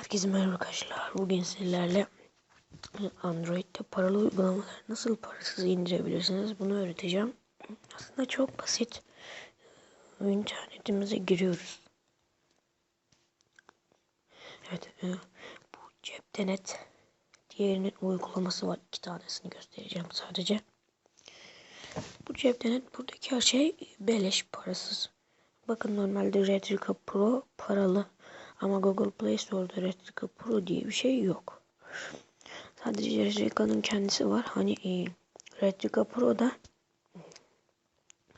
Herkese merhaba arkadaşlar. Bugün sizlerle Android'de paralı uygulamaları nasıl parasız indirebilirsiniz bunu öğreteceğim. Aslında çok basit. İnternetimize giriyoruz. Evet, e, bu cepte net. Diğerinin uygulaması var. İki tanesini göstereceğim sadece. Bu cepte net buradaki her şey beleş parasız. Bakın normalde Retrika Pro paralı. Ama Google Play Store'da Retrika Pro diye bir şey yok. Sadece Retrika'nın kendisi var. Hani e, Retrika Pro'da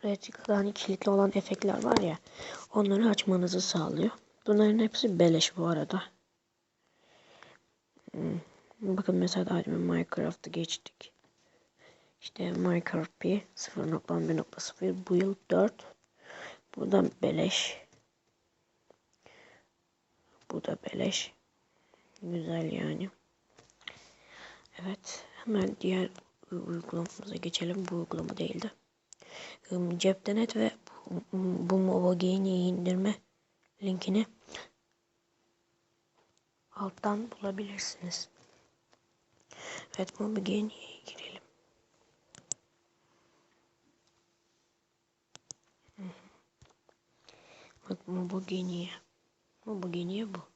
Retrika'da hani kilitli olan efektler var ya onları açmanızı sağlıyor. Bunların hepsi beleş bu arada. Hmm. Bakın mesela daha Minecraft'ı geçtik. İşte Minecraft P 0.1.0 bu yıl 4. Bu da beleş. Da beleş. Güzel yani. Evet. Hemen diğer uygulamamıza geçelim. Bu uygulama değildi. Ceptenet ve bu, bu Movage'yi indirme linkini alttan bulabilirsiniz. Evet Movage'ye girelim. Movage'ye. Movage'ye bu.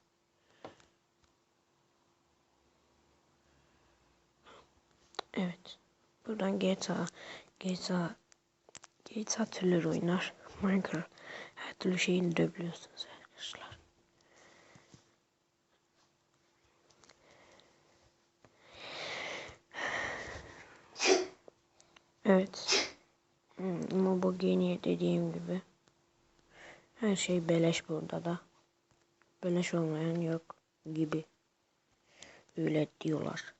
Evet. Buradan GTA, GTA, GTA türleri oynar. Minecraft. Her türlü şeyi indirebiliyorsunuz arkadaşlar. Evet. Ama bu yeni dediğim gibi. Her şey beleş burada da. Beleş olmayan yok gibi. Öyle diyorlar.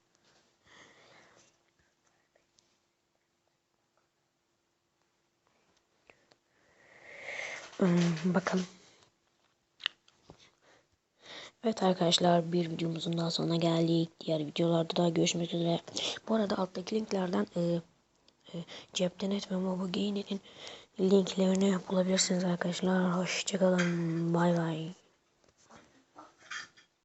Hmm, bakalım. Evet arkadaşlar bir videomuzun daha sonuna geldik. Diğer videolarda da görüşmek üzere. Bu arada alttaki linklerden e, e, Ceptenet ve Mobogain'in linklerini bulabilirsiniz arkadaşlar. Hoşçakalın. Bay bay.